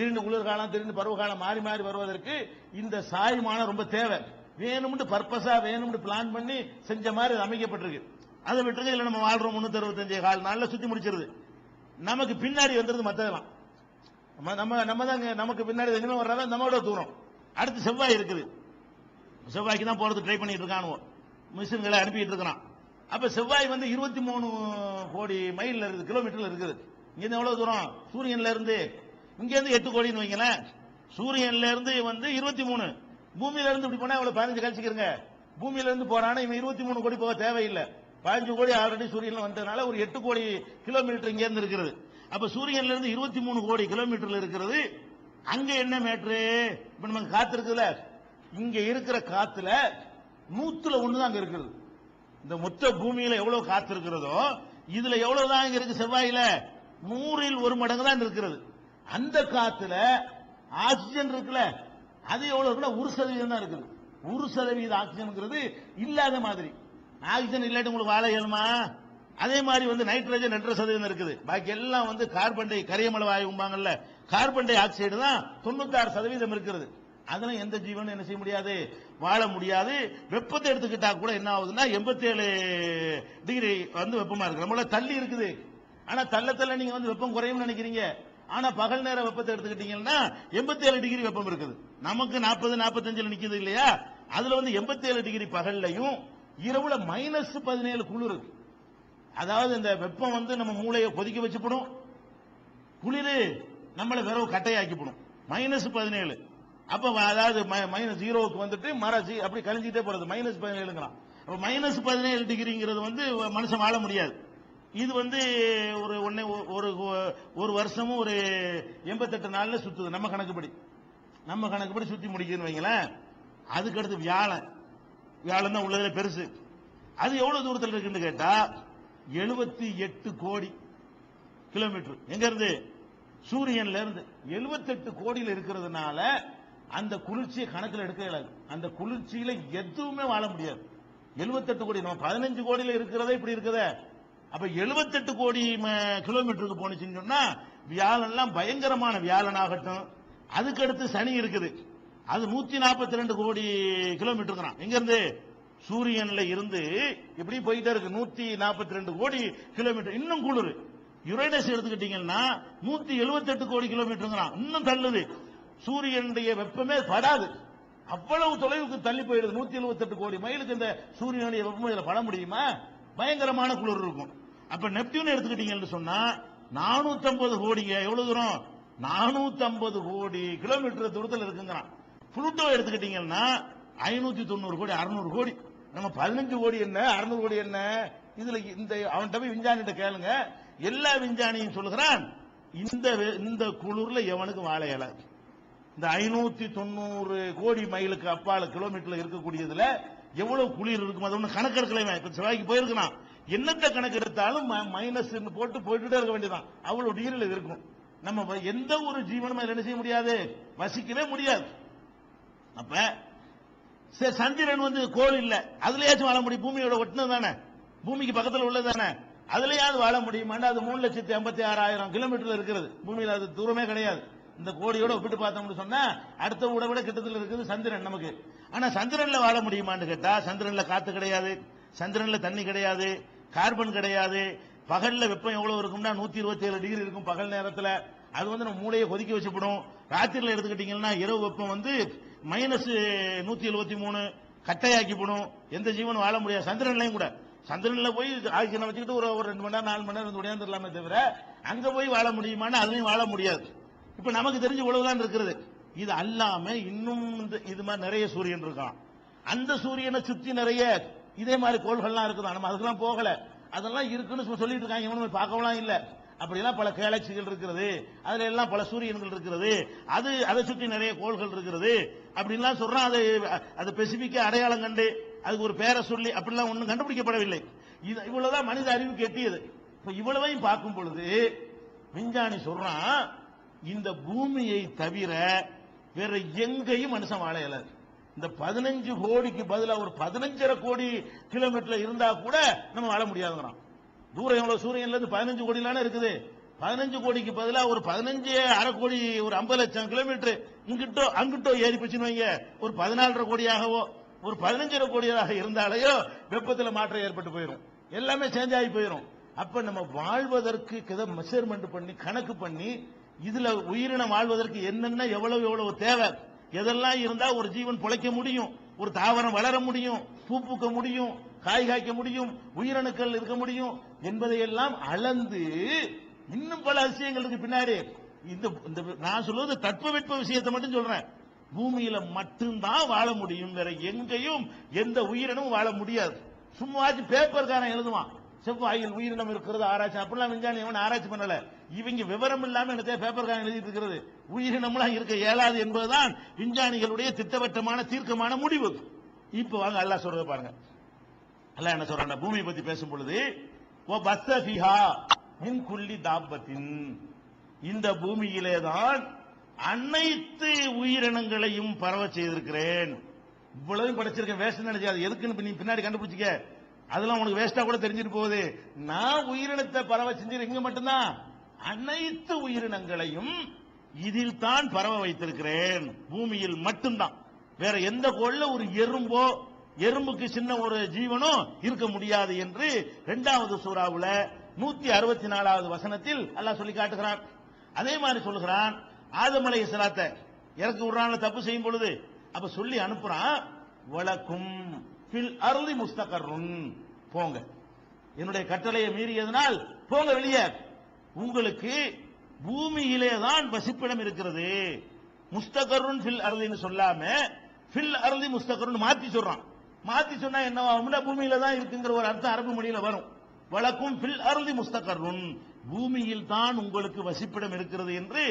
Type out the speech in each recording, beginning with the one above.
திடீர்னு குளிர்காலம் திடீர்னு பருவகாலம் மாறி மாறி வருவதற்கு இந்த சாய்மானம் ரொம்ப தேவை. வேணும்னு பர்பஸா வேணும்னு பிளான் பண்ணி செஞ்ச மாதிரி அது அமைக்கப்பட்டிருக்கு. அதை விட்டுருங்க இல்ல நம்ம வாழ்றோம் முன்னூத்தி அறுபத்தஞ்சு கால் நாளில் சுத்தி முடிச்சிருது. நமக்கு பின்னாடி வந்துருது மத்ததெல்லாம். நம்ம நம்ம நம்ம தாங்க நமக்கு பின்னாடி எங்கேயுமே வர்றதா நம்மளோட தூரம். அடுத்து செவ்வாய் இருக்குது. செவ்வாய்க்கு தான் போறது ட்ரை பண்ணிட்டு இருக்கானுவோ. மிஷின்களை அனுப்பிட்டு இருக்கிறான். அப்ப செவ்வாய் வந்து இருபத்தி மூணு கோடி மைல் இருக்குது கிலோமீட்டர்ல இருக்குது. இங்க எவ்வளவு தூரம்? சூரியன்ல இருந்து இங்கேருந்து எட்டு கோடின்னு வைங்களேன். சூரியன்ல இருந்து வந்து இருபத்தி மூணு. பூமியில இருந்து இப்படி போனா இவ்வளவு பதினஞ்சு கழிச்சுக்கிறங்க? பூமியில இருந்து போறானா இவன் இருபத்தி மூணு கோடி போக தேவையில்லை. பதினஞ்சு கோடி ஆல்ரெடி சூரியன்ல வந்ததுனால ஒரு எட்டு கோடி கிலோமீட்டர் இங்க இருந்து இருக்கிறது அப்ப சூரியன்ல இருந்து இருபத்தி மூணு கோடி கிலோமீட்டர்ல இருக்கிறது அங்க என்ன மேட்ரு இப்ப நமக்கு காத்து இருக்குல்ல இங்க இருக்கிற காத்துல நூத்துல ஒண்ணுதான் அங்க இருக்குது. இந்த மொத்த பூமியில எவ்வளவு காத்து இருக்கிறதோ இதுல எவ்வளவுதான் இங்க இருக்கு செவ்வாயில? நூறில் ஒரு மடங்கு தான் இருக்கிறது. அந்த காத்துல ஆக்சிஜன் இருக்குல்ல அது எவ்வளவு இருக்குன்னா ஒரு சதவீதம் தான் இருக்குது. ஒரு சதவீத ஆக்சிஜன்ங்கிறது இல்லாத மாதிரி. ஆக்சிஜன் இல்லாட்டி உங்களுக்கு வாழ இயலுமா? அதே மாதிரி வந்து நைட்ரஜன் ரெண்டரை சதவீதம் இருக்குது. பாக்கி எல்லாம் வந்து கார்பன் டை கரியமலை வாயும்பாங்கல்ல கார்பன் டை ஆக்சைடு தான் தொண்ணூத்தாறு சதவீதம் இருக்கிறது அதெல்லாம் எந்த ஜீவனும் என்ன செய்ய முடியாது வாழ முடியாது. வெப்பத்தை எடுத்துக்கிட்டா கூட என்ன ஆகுதுன்னா எண்பத்தி ஏழு டிகிரி வந்து வெப்பமா இருக்கு நம்மள தள்ளி இருக்குது. ஆனா தள்ள தள்ள நீங்க வந்து வெப்பம் குறையும்னு நினைக்கிறீங்க. ஆனா பகல் நேர வெப்பத்தை எடுத்துக்கிட்டீங்கன்னா எண்பத்தி ஏழு டிகிரி வெப்பம் இருக்குது. நமக்கு நாற்பது நாற்பத்தஞ்சுல நிக்குது இல்லையா? அதுல வந்து எண்பத்தி ஏழு டிகிரி பகல்லையும் இரவுல மைனஸ் பதினேழு குளிர். அதாவது இந்த வெப்பம் வந்து நம்ம மூளையை கொதிக்க வச்சுப்படும். குளிர் நம்மளை விரவு கட்டையாக்கிப்படும். மைனஸ் பதினேழு. அப்ப அதாவது மைனஸ் ஜீரோவுக்கு வந்துட்டு மறைச்சி அப்படி கழிஞ்சிட்டே போறது. மைனஸ் பதினேழுங்கிறான். மைனஸ் பதினேழு டிகிரிங்கிறது வந்து மனுஷன் வாழ முடியாது. இது வந்து ஒரு ஒன்னே ஒரு ஒரு வருஷமும் ஒரு எண்பத்தெட்டு நாள்ல சுத்துது நம்ம கணக்குப்படி. நம்ம கணக்குப்படி சுத்தி முடிக்குதுன்னு வைங்களேன் அதுக்கு அடுத்து வியாழன். வியாழன் தான் உள்ளதுல பெருசு. அது எவ்வளவு தூரத்தில் இருக்குன்னு கேட்டா எழுபத்தி எட்டு கோடி கிலோமீட்டர். எங்க இருந்து சூரியன்ல இருந்து. 78 கோடியில் இருக்கிறதுனால அந்த குளிர்ச்சியை கணக்கில் எடுக்க இயலாது. அந்த குளிர்ச்சியில எதுவுமே வாழ முடியாது. 78 கோடி நம்ம பதினஞ்சு கோடியில் இருக்கிறதே இப்படி இருக்குதே. அப்ப 78 கோடி ம- கிலோமீட்டருக்கு போனுச்சுன்னு சொன்னா வியாழன்லாம் பயங்கரமான வியாழன் ஆகட்டும் அதுக்கடுத்து சனி இருக்குது. அது நூத்தி நாற்பத்தி ரெண்டு கோடி கிலோமீட்டருக்கு எங்க இருந்து சூரியன்ல இருந்து இப்படி போயிட்டே இருக்கு. நூத்தி நாற்பத்தி ரெண்டு கோடி கிலோமீட்டர் இன்னும் குளிர். யுரேனஸ் எடுத்துக்கிட்டீங்கன்னா நூத்தி எழுபத்தெட்டு கோடி கிலோமீட்டருங்கிறான் இன்னும் தள்ளுது. சூரியனுடைய வெப்பமே படாது. அவ்வளவு தொலைவுக்கு தள்ளி போயிடுது. நூத்தி எழுபத்தெட்டு கோடி. மைலுக்கு இந்த சூரியனுடைய வெப்பம் இதுல பட முடியுமா? பயங்கரமான குளிர் இருக்கும். அப்ப நெப்டியூன் எடுத்துக்கிட்டீங்கன்னு சொன்னா 450 கோடிங்க. எவ்வளவு தூரம்? 450 கோடி கிலோமீட்டர் தூரத்தில் இருக்குங்கிறான். புளுட்டோ எடுத்துக்கிட்டீங்கன்னா ஐநூத்தி தொண்ணூறு கோடி அறுநூறு கோடி. நம்ம பதினஞ்சு கோடி என்ன? அறுநூறு கோடி என்ன? இதுல இந்த அவன்கிட்ட போய் விஞ்ஞானிட்ட கேளுங்க. எல்லா விஞ்ஞானியும் சொல்லுகிறான் இந்த இந்த குளிர்ல எவனுக்கு வாழ இயலாது. இந்த ஐநூத்தி தொண்ணூறு கோடி மைலுக்கு அப்பால கிலோமீட்டர்ல இருக்கக்கூடியதுல எவ்வளவு குளிர் இருக்கும் அது ஒன்று கணக்கு எடுக்கலைமே இப்ப செவ்வாய்க்கு போயிருக்கலாம் என்னத்த கணக்கு எடுத்தாலும் மைனஸ் போட்டு போயிட்டுதான் இருக்க வேண்டியதான் அவ்வளவு டிகிரியில் இருக்கும். நம்ம எந்த ஒரு ஜீவனும் அதில் என்ன செய்ய முடியாது? வசிக்கவே முடியாது. அப்ப சரி, சந்திரன் வந்து கோல் இல்ல. அதுலயாச்சும் வாழ முடியும். பூமியோட ஒட்டினது தானே? பூமிக்கு பக்கத்தில் உள்ளது தானே? அதுலயாவது வாழ முடியுமாண்டா அது மூணு லட்சத்தி ஐம்பத்தி ஆறாயிரம் கிலோமீட்டர்ல இருக்கிறது. பூமியில் அது தூரமே கிடையாது. இந்த கோடியோட ஒப்பிட்டு பார்த்தோம்னு சொன்னா அடுத்த ஊட விட கிட்டத்தில் இருக்குது சந்திரன் நமக்கு. ஆனா சந்திரன்ல வாழ முடியுமான்னு கேட்டா சந்திரன்ல காத்து கிடையாது சந்திரன்ல தண்ணி கிடையாது கார்பன் கிடையாது. பகல்ல வெப்பம் எவ்வளவு இருக்கும்னா நூத்தி இருபத்தி ஏழு டிகிரி இருக்கும் பகல் நேரத்துல. அது வந்து நம்ம மூளையை கொதிக்க வச்சுப்படும். ராத்திரில எடுத்துக்கிட்டீங்கன்னா இரவு வெப்பம் வந்து மைனஸ் நூத்தி எழுபத்தி மூணு கட்டையாக்கிப்படும். எந்த ஜீவனும் வாழ முடியாது. சந்திரன்லையும் கூட. சந்திரன்ல போய் ஆக்சிஜனை வச்சுக்கிட்டு ஒரு ஒரு ரெண்டு மணி நேரம் நாலு மணி நேரம் உடையாந்துடலாமே தவிர அங்க போய் வாழ முடியுமான்னு அதுலயும் வாழ முடியாது. இப்ப நமக்கு தெரிஞ்சு இவ்வளவுதான் இருக்கிறது. இது அல்லாம இன்னும் இந்த- இது மாதிரி நிறைய சூரியன் இருக்கான். அந்த சூரியனை சுத்தி நிறைய இதே மாதிரி கோள்கள்லாம் இருக்குதான். நம்ம அதுக்கெல்லாம் போகல. அதெல்லாம் இருக்குன்னு சொல்லிட்டு இருக்காங்க. இவனும் பார்க்கலாம் இல்ல. அப்படிலாம் பல கேலக்சிகள் இருக்கிறது. அதுல எல்லாம் பல சூரியன்கள் இருக்கிறது. அது அதை சுத்தி நிறைய கோள்கள் இருக்கிறது. அப்படின்லாம் சொல்றான் அது அது பெசிபிக்கா அடையாளம் கண்டு அதுக்கு ஒரு பேரை சொல்லி அப்படிலாம் ஒன்றும் கண்டுபிடிக்கப்படவில்லை. இது இவ்வளவுதான் மனித அறிவுக்கு எட்டியது இப்போ இவ்வளவையும் பார்க்கும் பொழுது விஞ்ஞானி சொல்றான் இந்த பூமியை தவிர வேற எங்கேயும் மனுஷன் வாழ இயலாது. இந்த பதினஞ்சு கோடிக்கு பதிலாக ஒரு பதினஞ்சரை கோடி கிலோமீட்டர்ல இருந்தா கூட நம்ம வாழ முடியாதுங்கிறோம் தூரம் எவ்வளவு? சூரியன்ல இருந்து பதினஞ்சு கோடிலான இருக்குது. பதினஞ்சு கோடிக்கு பதிலாக ஒரு பதினஞ்சு அரை கோடி ஒரு ஐம்பது லட்சம் கிலோமீட்டர் இங்கிட்டோ அங்கிட்டோ ஏறி போச்சுன்னு வைங்க. ஒரு பதினாலரை கோடியாகவோ ஒரு பதினஞ்சரை கோடியாக இருந்தாலேயோ வெப்பத்தில் மாற்றம் ஏற்பட்டு போயிடும் எல்லாமே சேஞ்ச் ஆகி போயிடும் அப்ப நம்ம வாழ்வதற்கு மெஷர்மெண்ட் பண்ணி கணக்கு பண்ணி இதுல உயிரினம் வாழ்வதற்கு என்னென்ன எவ்வளவு எவ்வளவு தேவை? எதெல்லாம் இருந்தா ஒரு ஜீவன் பிழைக்க முடியும் ஒரு தாவரம் வளர முடியும் பூ பூக்க முடியும் காய் காய்க்க முடியும் உயிரணுக்கள் இருக்க முடியும் என்பதையெல்லாம் அளந்து இன்னும் பல விஷயங்கள் இருக்கு பின்னாடி. இந்த இந்த நான் சொல்வது தட்பவெட்ப விஷயத்தை மட்டும் சொல்றேன். பூமியில மட்டும்தான் வாழ முடியும் வேற எங்கேயும் எந்த உயிரினமும் வாழ முடியாது. சும்மாச்சு பேப்பர்காரன் எழுதுவான். செவ்வாயில் உயிரினம் இருக்கிறது ஆராய்ச்சி. அப்படிலாம் விஞ்ஞானி எவன் ஆராய்ச்சி பண்ணல. இவங்க விவரம் இல்லாம எனக்கு பேப்பர்காரன் எழுதிட்டு இருக்கிறது உயிரினம்லாம் இருக்க இயலாது என்பதுதான் விஞ்ஞானிகளுடைய திட்டவட்டமான தீர்க்கமான முடிவு. இப்ப வாங்க அல்லாஹ் சொல்றத பாருங்க. அல்லாஹ் என்ன சொல்றாங்க பூமியை பத்தி பேசும் பொழுது ஓ பஸ்தபிஹா மின் குள்ளி தாபத்தின் இந்த பூமியிலே தான் அனைத்து உயிரினங்களையும் பரவ செய்திருக்கிறேன். இவ்வளவு படைச்சிருக்கேன் வேஸ்ட் நினைச்சாது எதுக்குன்னு நீ பின்னாடி கண்டுபிடிச்சிக்க. அதெல்லாம் உனக்கு வேஸ்டா கூட தெரிஞ்சிட்டு போகுது. நான் உயிரினத்தை பரவ செஞ்சது இங்க மட்டும்தான். அனைத்து உயிரினங்களையும் இதில் தான் பரவ வைத்திருக்கிறேன். பூமியில் மட்டும்தான். வேற எந்த கோள்ல ஒரு எறும்போ எறும்புக்கு சின்ன ஒரு ஜீவனோ இருக்க முடியாது என்று இரண்டாவது சூறாவுல நூத்தி அறுபத்தி நாலாவது வசனத்தில் அல்லாஹ் சொல்லி காட்டுகிறான். அதே மாதிரி சொல்லுகிறான். ஆதமலை இஸ்லாத்தை இறக்கி விடுறான்ல தப்பு செய்யும் பொழுது. அப்ப சொல்லி அனுப்புறான் வழக்கும் பில் அருளி முஸ்தகருன் போங்க. என்னுடைய கட்டளையை மீறியதனால் போங்க வெளியே. உங்களுக்கு பூமியிலே தான் வசிப்பிடம் இருக்கிறது. முஸ்தகருன் ஃபில் அருளின்னு சொல்லாம ஃபில் அருளி முஸ்தகருன் மாத்தி சொல்றான். மாத்தி சொன்னா என்ன பூமியில தான் இருக்குங்கிற ஒரு அர்த்தம் அரபு மொழியில வரும். வழக்கும் ஃபில் அருளி முஸ்தகருன். பூமியில் தான் உங்களுக்கு வசிப்பிடம் இருக்கிறது என்று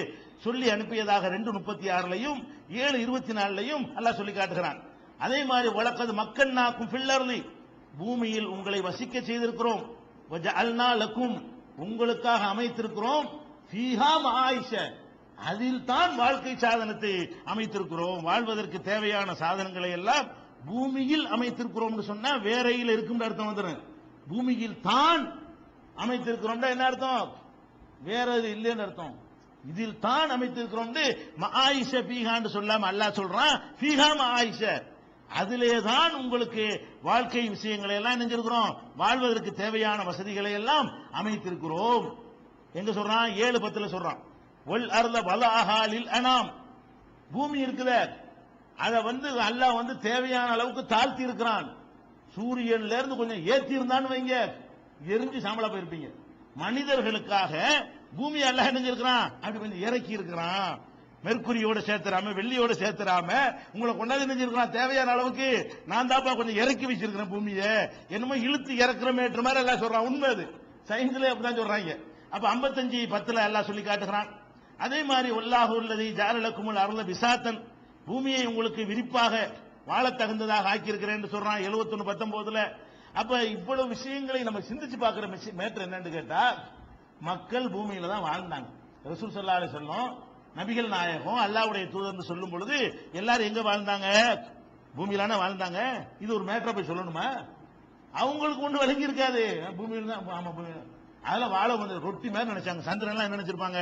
சொல்லி அனுப்பியதாக ரெண்டு முப்பத்தி ஆறுலையும் ஏழு இருபத்தி நாலுலையும் நல்லா சொல்லி காட்டுகிறான். அதே மாதிரி வழக்கது மக்கள் நாக்கும் பில்லர்லி பூமியில் உங்களை வசிக்க செய்திருக்கிறோம். அல்நாளுக்கும் உங்களுக்காக அமைத்திருக்கிறோம். ஃபீஹா அதில் தான் வாழ்க்கை சாதனத்தை அமைத்திருக்கிறோம். வாழ்வதற்கு தேவையான சாதனங்களை எல்லாம் பூமியில் அமைத்திருக்கிறோம் சொன்னா வேறையில் இருக்கும் அர்த்தம் வந்துடும் பூமியில் தான் அமைத்திருக்கிறோம் என்ன அர்த்தம்? வேற இது இல்லைன்னு அர்த்தம். இதில் தான் அமைத்திருக்கிறோம் ஆயிஷ பீகான்னு சொல்லாம அல்லாஹ் சொல்றான் பீகா ஆயிஷ அதிலே தான் உங்களுக்கு வாழ்க்கை விஷயங்களை எல்லாம் நினைஞ்சிருக்கிறோம். வாழ்வதற்கு தேவையான வசதிகளை எல்லாம் அமைத்திருக்கிறோம். எங்க சொல்றான்? ஏழு பத்துல சொல்றான். ஒல் அருள வலாஹாலில் அனாம். பூமி இருக்குத. அத வந்து அல்லாஹ் வந்து தேவையான அளவுக்கு தாழ்த்தி இருக்கிறான் சூரியன்ல இருந்து கொஞ்சம் ஏத்தி இருந்தான்னு வைங்க. எரிஞ்சு சாம்பலா போயிருப்பீங்க. மனிதர்களுக்காக பூமி அல்லாஹ் நினைஞ்சிருக்கிறான். அப்படி கொஞ்சம் இறக்கி இருக்கிறான் மெர்குரியோட சேர்த்துறாம வெள்ளியோட சேர்த்துறாம உங்களை கொண்டாந்து நினைச்சிருக்கலாம் தேவையான அளவுக்கு நான் தாப்பா கொஞ்சம் இறக்கி வச்சிருக்கிறேன் பூமியை என்னமோ இழுத்து இறக்குறமேற்ற மாதிரி எல்லாம் சொல்றான். உண்மை அது. சயின்ஸ்ல அப்படிதான் சொல்றாங்க. அப்ப 55 பத்துல எல்லாம் சொல்லி காட்டுகிறான். அதே மாதிரி ஒல்லாக உள்ளது ஜாரலக்குமுல் அருள விசாத்தன் பூமியை உங்களுக்கு விரிப்பாக வாழ தகுந்ததாக ஆக்கியிருக்கிறேன் சொல்றான் 71 பத்தொன்பதுல. அப்ப இவ்வளவு விஷயங்களை நம்ம சிந்திச்சு பார்க்கிற மேட்டர் என்னன்னு கேட்டா மக்கள் பூமியில தான் வாழ்ந்தாங்க. ரசூல் சல்லா சொல்லும் நபிகள் நாயகம் அல்லாவுடைய தூதர்னு சொல்லும் பொழுது எல்லாரும் எங்க வாழ்ந்தாங்க? பூமியிலான வாழ்ந்தாங்க. இது ஒரு மேட்டரை போய் சொல்லணுமா? அவங்களுக்கு ஒண்ணு விளங்கி இருக்காது. பூமியில தான் ஆமா பூமியில அதெல்லாம் வாழ வந்து ரொட்டி மாதிரி நினைச்சாங்க. சந்திரன்லாம் என்ன நினைச்சிருப்பாங்க?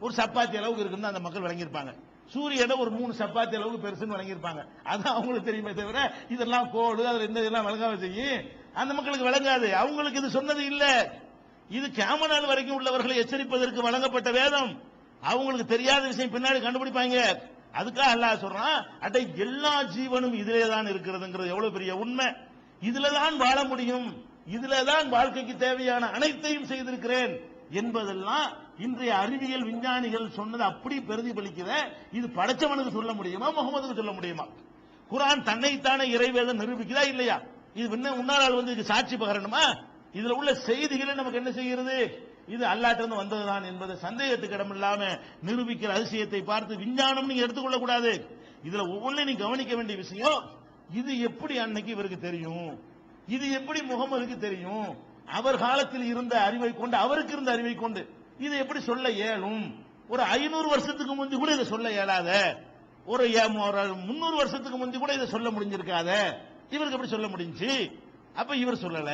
ஒரு சப்பாத்தி அளவுக்கு இருக்குன்னு அந்த மக்கள் விளங்கியிருப்பாங்க. சூரியனை ஒரு மூணு சப்பாத்தி அளவுக்கு பெருசுன்னு வழங்கியிருப்பாங்க அதான் அவங்களுக்கு தெரியுமே தவிர இதெல்லாம் கோடு அதில் இந்த இதெல்லாம் விளங்காம செய்யும்? அந்த மக்களுக்கு விளங்காது. அவங்களுக்கு இது சொன்னது இல்லை. இது கேம நாள் வரைக்கும் உள்ளவர்களை எச்சரிப்பதற்கு வழங்கப்பட்ட வேதம். அவங்களுக்கு தெரியாத விஷயம் பின்னாடி கண்டுபிடிப்பாங்க. அதுக்காக அல்லாஹ் சொல்றான் அட எல்லா ஜீவனும் இதிலே தான் இருக்கிறதுங்கிறது எவ்வளவு பெரிய உண்மை. இதுல தான் வாழ முடியும். இதுல தான் வாழ்க்கைக்கு தேவையான அனைத்தையும் செய்திருக்கிறேன் என்பதெல்லாம் இன்றைய அறிவியல் விஞ்ஞானிகள் சொன்னது அப்படி பிரதிபலிக்கிற இது படைச்சவனுக்கு சொல்ல முடியுமா முகமதுக்கு சொல்ல முடியுமா? குரான் தன்னைத்தானே இறைவேதம் நிரூபிக்குதா இல்லையா? இது முன்னாள் வந்து இதுக்கு சாட்சி பகரணுமா? இதுல உள்ள செய்திகளை நமக்கு என்ன செய்கிறது? இது அல்லாட்டிருந்து வந்ததுதான் என்பது சந்தேகத்துக்கு இடமில்லாம நிரூபிக்கிற அதிசயத்தை பார்த்து விஞ்ஞானம் நீங்க எடுத்துக்கொள்ள கூடாது. இதுல ஒவ்வொன்றையும் நீ கவனிக்க வேண்டிய விஷயம் இது எப்படி அன்னைக்கு இவருக்கு தெரியும்? இது எப்படி முகமதுக்கு தெரியும்? அவர் காலத்தில் இருந்த அறிவை கொண்டு அவருக்கு இருந்த அறிவை கொண்டு இது எப்படி சொல்ல இயலும்? ஒரு ஐநூறு வருஷத்துக்கு முந்தி கூட இதை சொல்ல இயலாத. ஒரு முன்னூறு வருஷத்துக்கு முந்தி கூட இதை சொல்ல முடிஞ்சிருக்காத. இவருக்கு எப்படி சொல்ல முடிஞ்சு? அப்ப இவர் சொல்லல.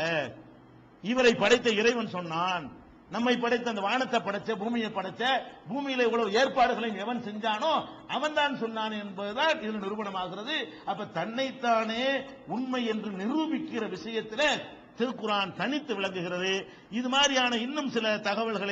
இவரை படைத்த இறைவன் சொன்னான் நம்மை படைத்த அந்த வானத்தை படைச்ச பூமியை படைச்ச பூமியில இவ்வளவு ஏற்பாடுகளையும் எவன் செஞ்சானோ அவன் தான் சொன்னான் என்பதுதான் இதில் நிரூபணமாகிறது. அப்ப தன்னைத்தானே உண்மை என்று நிரூபிக்கிற விஷயத்தில் திருக்குரான் தனித்து விளங்குகிறது. இது மாதிரியான இன்னும் சில தகவல்களை